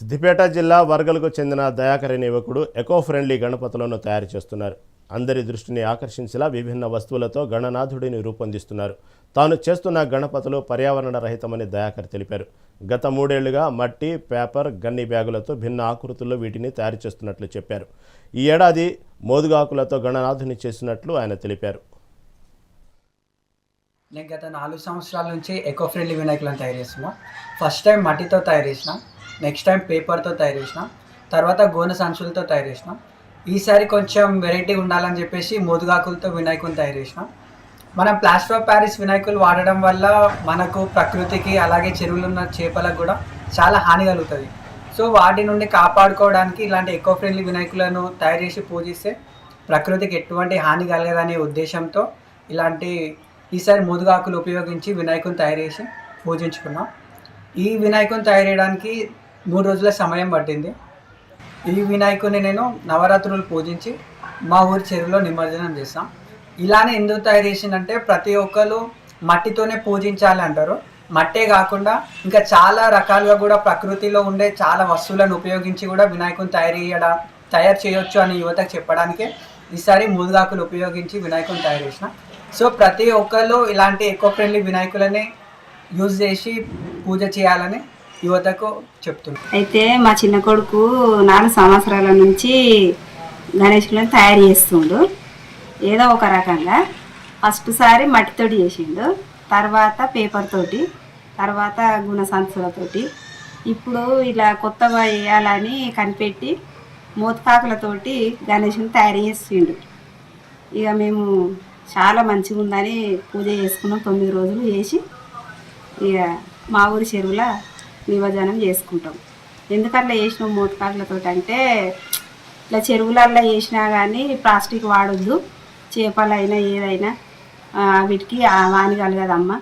సిద్దిపేట జిల్లా వర్గలకు చెందిన దయాకర్ అనే యువకుడు ఎకో ఫ్రెండ్లీ గణపతులను తయారు చేస్తున్నారు. అందరి దృష్టిని ఆకర్షించేలా విభిన్న వస్తువులతో గణనాథుడిని రూపొందిస్తున్నారు. తాను చేస్తున్న గణపతులు పర్యావరణ రహితమని దయాకర్ తెలిపారు. గత మూడేళ్ళుగా మట్టి పేపర్ గన్ని బ్యాగులతో భిన్న ఆకృతుల్లో వీటిని తయారు చేస్తున్నట్లు చెప్పారు. ఈ ఏడాది మోదుగాకులతో గణనాథుని చేసినట్లు ఆయన తెలిపారు. నేను గత నాలుగు సంవత్సరాల నుంచి ఎకో ఫ్రెండ్లీ వినాయకులను తయారు చేస్తున్నా. ఫస్ట్ టైం మట్టితో తయారు చేసిన. నెక్స్ట్ టైం పేపర్తో తయారు చేసిన. తర్వాత గోనె సంచులతో తయారు చేసిన. ఈసారి కొంచెం వెరైటీ ఉండాలని చెప్పేసి మోదుగాకులతో వినాయకుని తయారు చేసిన. మనం ప్లాస్టర్ ఆఫ్ ప్యారిస్ వినాయకులు వాడడం వల్ల మనకు ప్రకృతికి అలాగే చెరువులు ఉన్న చేపలకు కూడా చాలా హాని కలుగుతుంది. సో వాటి నుండి కాపాడుకోవడానికి ఇలాంటి ఎకో ఫ్రెండ్లీ వినాయకులను తయారు చేసి పూజిస్తే ప్రకృతికి ఎటువంటి హాని కలగదనే ఉద్దేశంతో ఇలాంటి ఈసారి మోదుగాకులు ఉపయోగించి వినాయకుని తయారు చేసి పూజించుకున్నాం. ఈ వినాయకుని తయారు చేయడానికి మూడు రోజుల సమయం పట్టింది. ఈ వినాయకుడిని నేను నవరాత్రులు పూజించి మా ఊరి చెరువులో నిమజ్జనం చేస్తాం ఇలానే ఎందుకు తయారు చేసిందంటే ప్రతి ఒక్కరు మట్టితోనే పూజించాలి అంటారు. మట్టే కాకుండా ఇంకా చాలా రకాలుగా కూడా ప్రకృతిలో ఉండే చాలా వస్తువులను ఉపయోగించి కూడా వినాయకుని తయారు చేయడం తయారు చేయొచ్చు అని యువతకు చెప్పడానికే ఈసారి ముదుగాకులు ఉపయోగించి వినాయకుని తయారు చేసిన. సో ప్రతి ఒక్కరు ఇలాంటి ఎకో ఫ్రెండ్లీ వినాయకులని యూజ్ చేసి పూజ చేయాలని యువతకు చెప్తున్నా. అయితే మా చిన్న కొడుకు నాలుగు సంవత్సరాల నుంచి గణేషులను తయారు చేస్తుండు. ఏదో ఒక రకంగా. ఫస్ట్ సారి మట్టితోటి చేసిండు. తర్వాత పేపర్ తోటి తర్వాత గుణ సంచులతోటి ఇప్పుడు ఇలా కొత్తగా వేయాలని కనిపెట్టి మోతకాకులతోటి గణేషుని తయారు చేసిండు ఇక మేము చాలా మంచిగా ఉందని పూజ చేసుకున్నాం. తొమ్మిది రోజులు చేసి ఇక మా ఊరి చెరువుల నిమజ్జనం చేసుకుంటాం. ఎందుకట్లా చేసినాం మోతకాకులతో అంటే ఇట్లా చెరువులల్లో చేసినా కానీ ప్లాస్టిక్ వాడొద్దు. చేపలైనా ఏదైనా వీటికి ఆ హాని కలగదమ్మా